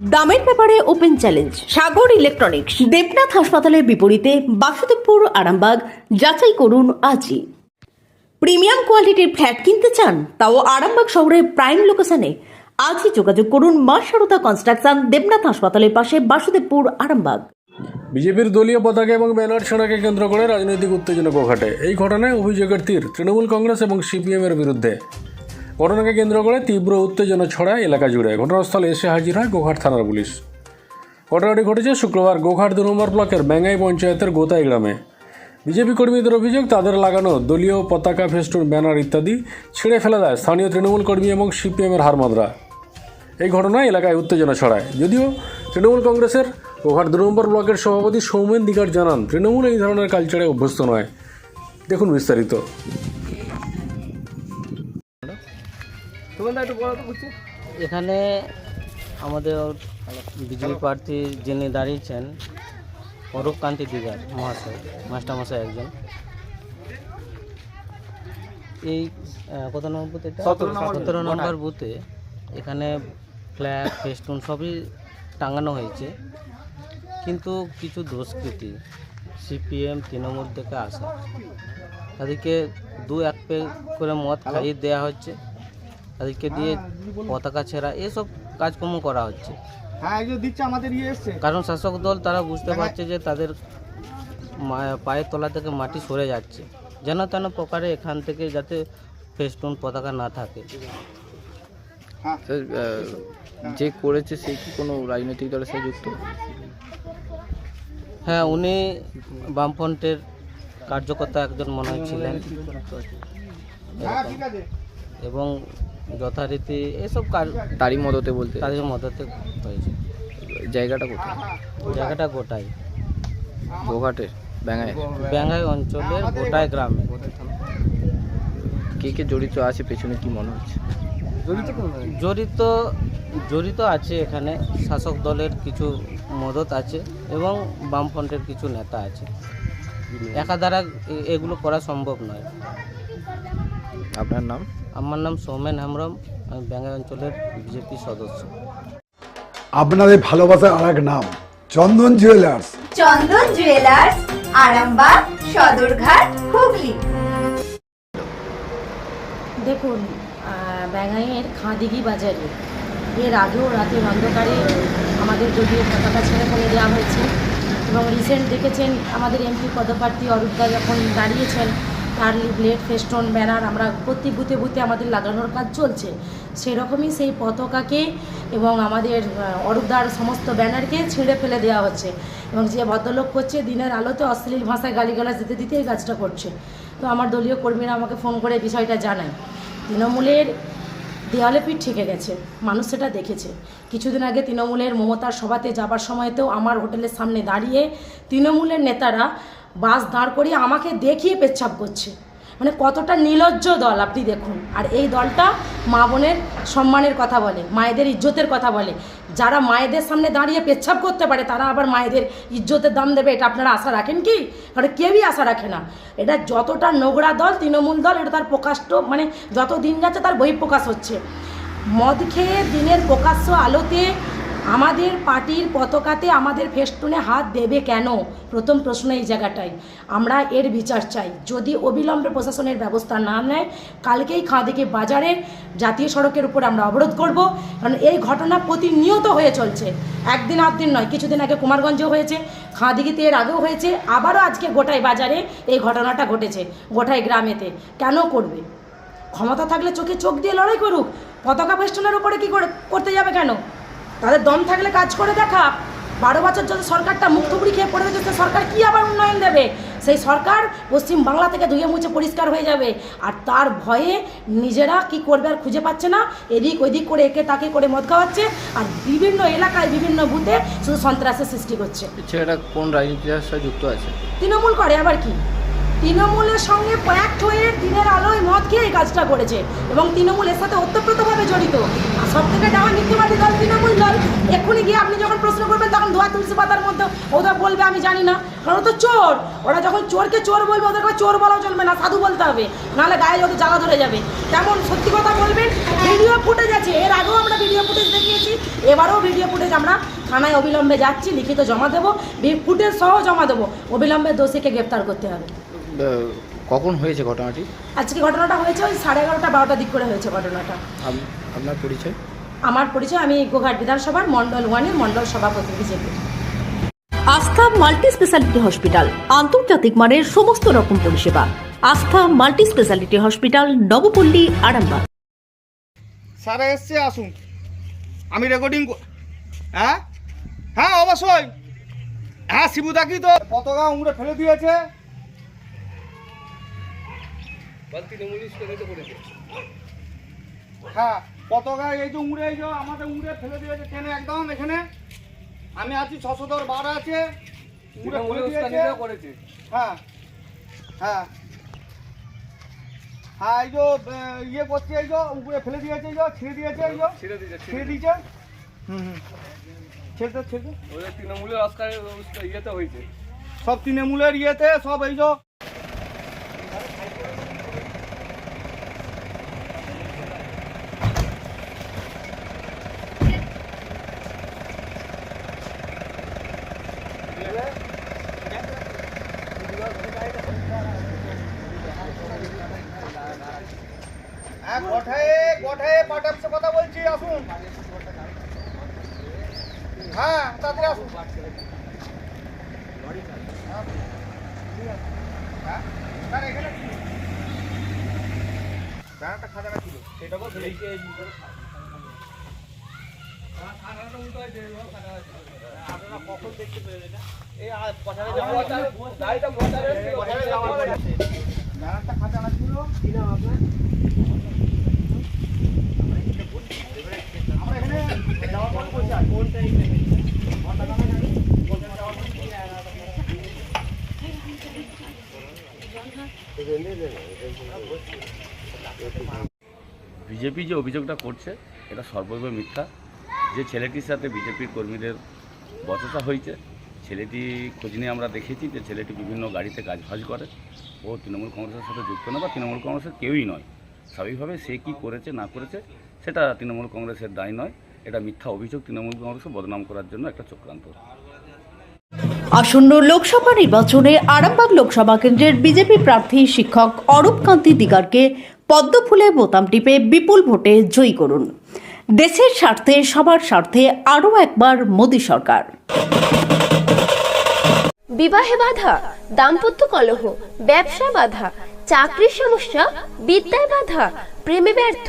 দামের ব্যাপারে open challenge Sagar electronics Debnath হাসপাতালের বিপরীতে বাসুদেবপুর, আরামবাগ, যাচাই করুন আজই। প্রিমিয়াম কোয়ালিটির ফ্ল্যাট কিনতে চান, তাও আরামবাগ শহরের প্রাইম লোকেশনে আজই যোগাযোগ করুন মা সারদা কনস্ট্রাকশন দেবনাথ হাসপাতালের পাশে বাসুদেবপুর, আরামবাগ। বিজেপির দলীয় পতাকা এবং ব্যানার ছেঁড়াকে কেন্দ্র করে রাজনৈতিক উত্তেজনা ঘটে এই ঘটনায় অভিযোগের তীর তৃণমূল কংগ্রেস এবং সিপিএমের বিরুদ্ধে। ঘটনাকে কেন্দ্র করে তীব্র উত্তেজনা ছড়ায় এলাকা জুড়ে। ঘটনাস্থলে এসে হাজির হয় গোঘাট থানার পুলিশ। ঘটনাটি ঘটেছে শুক্রবার গোঘাট দু নম্বর ব্লকের ব্যাঙ্গাই পঞ্চায়েতের গোতাই গ্রামে। বিজেপি কর্মীদের অভিযোগ, তাদের লাগানো দলীয় পতাকা, ফেস্টুন, ব্যানার ইত্যাদি ছিঁড়ে ফেলে দেয় স্থানীয় তৃণমূল কর্মী এবং সিপিএমের হারমাদরা। এই ঘটনায় এলাকায় উত্তেজনা ছড়ায়। যদিও তৃণমূল কংগ্রেসের গোঘাট দু নম্বর ব্লকের সভাপতি সৌমেন দিগার জানান, তৃণমূল এই ধরনের কালচারে অভ্যস্ত নয়। দেখুন বিস্তারিত। এখানে আমাদের বিজেপি প্রার্থী যিনি দাঁড়িয়েছেন অরূপ কান্তি দিগার মহাশয় মাস্টারমশাই একজন। এই কত নম্বর বুথ সতেরো নম্বর বুথে। এখানে ফ্ল্যাগ ফেস্টুন সবই টাঙানো হয়েছে। কিন্তু কিছু দুষ্কৃতী সিপিএম তৃণমূল থেকে আসে। তাদেরকে দু এক পে করে মদ খাইয়ে দেওয়া হচ্ছে। তাদেরকে দিয়ে পতাকা ছেঁড়া এসব কাজকর্ম করা হচ্ছে। হ্যাঁ একজন দিচ্ছে আমাদের ইয়ে কারণ শাসক দল তারা বুঝতে পারছে যে তাদের পায়ের তলা থেকে মাটি সরে যাচ্ছে। যেন তেন প্রকারে এখান থেকে যাতে ফেস্টুন পতাকা না থাকে। যে করেছে সে কি কোনো রাজনৈতিক দলের সাথে যুক্ত? হ্যাঁ উনি বামফ্রন্টের কার্যকর্তা একজন মনে হয় ছিলেন। হ্যাঁ এবং যথারীতি এসব কাজ তারই মদতে বলতে তাদের মদতে হয়েছে। জায়গাটা কোথায়? জায়গাটা গোটাই। গোঘাটের ব্যাঙায়? ব্যাঙ্গাই অঞ্চলের গোটাই গ্রামে। কে কে জড়িত আছে পেছনে কি মনে হচ্ছে? জড়িত জড়িত আছে এখানে। শাসক দলের কিছু মদত আছে এবং বামফ্রন্টের কিছু নেতা আছে। একা দ্বারা এ- এগুলো করা সম্ভব নয়। আপনার নাম? আমার নাম সৌমেন হেমব্রম আমি ব্যাঙ্গাই অঞ্চলের বিজেপি সদস্য। আপনাদের ভালোবাসার আর এক নাম চন্দন জুয়েলার্স। চন্দন জুয়েলার্স আরামবাগ সদরঘাট হুগলি। দেখুন আহ, ব্যাঙ্গাইয়ের খাঁদিঘি বাজারে এর আগেও রাতের অন্ধকারে আমাদের দলীয় পতাকা ছেড়ে ফেলে দেওয়া হয়েছে এবং রিসেন্ট দেখেছেন আমাদের এমপি পদপ্রার্থী অরূপদা যখন দাঁড়িয়েছেন তার লিফলেট ফেস্টন ব্যানার আমরা প্রতি বুথে বুথে আমাদের লাগানোর কাজ চলছে। সেরকমই সেই পতাকাকে এবং আমাদের অরূপদার সমস্ত ব্যানারকে ছিঁড়ে ফেলে দেওয়া হচ্ছে। এবং যে ভদ্রলোক করছে, দিনের আলোতে অশ্লীল ভাষায় গালিগালাজ দিতে দিতে এই কাজটা করছে। তো আমার দলীয় কর্মীরা আমাকে ফোন করে বিষয়টা জানায়। তৃণমূলের দেওয়ালে পিঠ ঠেকে গেছে। মানুষ সেটা দেখেছে। কিছুদিন আগে তৃণমূলের মমতার সভাতে যাবার সময়তেও আমার হোটেলের সামনে দাঁড়িয়ে তৃণমূলের নেতারা বাস দাঁড় করিয়ে আমাকে দেখিয়ে পেচ্ছাপ করছে। মানে কতটা নির্লজ্জ দল, আপনি দেখুন। আর এই দলটা মা বোনের সম্মানের কথা বলে, মায়েদের ইজ্জতের কথা বলে। যারা মায়েদের সামনে দাঁড়িয়ে পেচ্ছাপ করতে পারে, তারা আবার মায়েদের ইজ্জতের দাম দেবে, এটা আপনারা আশা রাখেন কি? কারণ কেউই আশা রাখে না। এটা যতটা নোংরা দল, তৃণমূল দল, এটা তার প্রকাশ্য মানে যত দিন যাচ্ছে তার বহিঃপ্রকাশ হচ্ছে। মদ খেয়ে দিনের প্রকাশ্য আলোতে আমাদের পার্টির পতাকাতে আমাদের ফেস্টুনে হাত দেবে কেন? প্রথম প্রশ্ন এই জায়গাটায় আমরা এর বিচার চাই। যদি অবিলম্বে প্রশাসনের ব্যবস্থা না নেয়, কালকেই খাঁদিকে বাজারের জাতীয় সড়কের উপর আমরা অবরোধ করব। কারণ এই ঘটনা প্রতিনিয়ত হয়ে চলছে। একদিন দিন নয়, কিছুদিন আগে কুমারগঞ্জেও হয়েছে খাঁদিঘিতে এর আগেও হয়েছে, আবারও আজকে গোটাই বাজারে এই ঘটনাটা ঘটেছে, গোটাই গ্রামেতে। কেন করবে? ক্ষমতা থাকলে চোখে চোখ দিয়ে লড়াই করুক। পতাকা ফেস্টনের উপরে কি করে, করতে যাবে কেন? তাদের দম থাকলে কাজ করে দেখা। বারো বছর যদি সরকারটা মুক্তপুরি খেয়ে পড়ে গেছে সরকার কি আবার উন্নয়ন দেবে? সেই সরকার পশ্চিম বাংলা থেকে ধুয়ে মুছে পরিষ্কার হয়ে যাবে। আর তার ভয়ে নিজেরা কি করবে আর খুঁজে পাচ্ছে না? এদিক ওইদিক করে একে তাকে করে মদ খাওয়াচ্ছে। আর বিভিন্ন এলাকায় বিভিন্ন বুথে শুধু সন্ত্রাসের সৃষ্টি করছে। ছেলেটা কোন রাজনীতির সাথে যুক্ত আছে? তৃণমূল করে আবার কি? তৃণমূলের সঙ্গে প্যাক্ট হয়ে দিনের আলোয় মদ খেয়ে এই কাজটা করেছে এবং তৃণমূল এর সাথে ওতপ্রোতভাবে জড়িত। আর সব থেকে যাওয়া নীতিবাদী দল তৃণমূল দল এক্ষুনি গিয়ে আপনি যখন প্রশ্ন করবেন, তখন ধোয়া তুলসী পাতার মধ্যে ওদের বলবে, আমি জানি না। কারণ ও তো চোর। ওরা যখন চোরকে চোর বলবে ওদেরকে চোর বলাও চলবে না, সাধু বলতে হবে। নাহলে গায়ে যদি জ্বালা ধরে যাবে। তেমন সত্যি কথা বলবেন ভিডিও ফুটেজ আছে। এর আগেও আমরা ভিডিও ফুটেজ দেখিয়েছি। এবারেও ভিডিও ফুটেজ আমরা থানায় অবিলম্বে যাচ্ছি, লিখিত জমা দেবো। ফুটেজ সহ জমা দেবো। অবিলম্বে দোষীকে গ্রেপ্তার করতে হবে। কখন হয়েছে ঘটনাটি? আজকে ঘটনাটা হয়েছে ওই সাড়ে এগারোটা বারোটার দিক করে হয়েছে ঘটনাটা। আপনার পরিচয়? আমার পরিচয় আমি গোঘাট বিধানসভার মন্ডল ওয়ানের মন্ডল সভাপতি বিজেপি আস্থা মাল্টি স্পেশালিটি হসপিটাল আন্তর্জাতিক মানের সমস্ত রকম পরিষেবা। Aastha multi speciality hospital Nabapalli Arambagh. Sir এসছে আসুন। আমি রেকর্ডিং হ্যাঁ? হ্যাঁ অবশ্যই। হ্যাঁ শিবুদা কি তো পতাকা উমরে ফেলে দিয়েছে। হ্যাঁ পতাকা এই যে উমরে এই যে আমাদের উমরে ফেলে দিয়েছে ট্রেনে একদম এখানে। আমি আছি ছশো দর বার আছে উমরে ফেলে দিয়েছে। হ্যাঁ হ্যাঁ। হ্যাঁ এই যে ইয়ে করছে এই যে উপরে ফেলে দিয়েছে এই যে ছিঁড়ে দিয়েছে এই যে। ছিঁড়ে দিয়েছে ছিঁড়ে দিয়েছে। হুম হুম। ছেড়ে ছেড়ে দে। তৃণমূলের আজকাল ইয়েতে হয়েছে। সব তৃণমূলের ইয়েতে সব এই যে হ্যাঁ গঠায় কথা বলছি, আসুন হ্যাঁ তাড়াতাড়ি আসুন হ্যাঁ? ব্যানারটা খাজানা ছিল সেটাকেও ফেলে দিয়েছে। আপনারা কখন দেখতে পেলেন এটা? এই আ- বাজারে যাওয়ার পথে- বাজারে যাওয়ার পথে। ব্যানারটা খাজানা ছিল দিলাম আপনার আমরা এখানে যাওয়ার পথে বসে আছি। বিজেপি যে অভিযোগটা করছে এটা সর্বৈব মিথ্যা। যে ছেলেটির সাথে বিজেপির কর্মীদের বচসা হয়েছে। ছেলেটি খোঁজ নিয়ে আমরা দেখেছি যে ছেলেটি বিভিন্ন গাড়িতে কাজ ফাজ করে। ও তৃণমূল কংগ্রেসের সাথে যুক্ত না বা তৃণমূল কংগ্রেসের কেউই নয়। স্বাভাবিকভাবে সে কি করেছে, না করেছে, সেটা তৃণমূল কংগ্রেসের দায় নয়। এটা মিথ্যা অভিযোগ তৃণমূল কংগ্রেসকে বদনাম করার জন্য একটা চক্রান্ত। আসন্ন লোকসভা নির্বাচনে আরামবাগ লোকসভা কেন্দ্রের বিজেপি প্রার্থী শিক্ষক অরূপ কান্তি দিগারকে পদ্মফুলে বোতাম টিপে বিপুল ভোটে জয়ী করুন। দেশের স্বার্থে, সবার স্বার্থে আরও একবার মোদী সরকার। বিবাহে বাধা, দাম্পত্য কলহ, ব্যবসা বাধা, চাকরির সমস্যা, বিদ্যায় বাধা, প্রেমে ব্যর্থ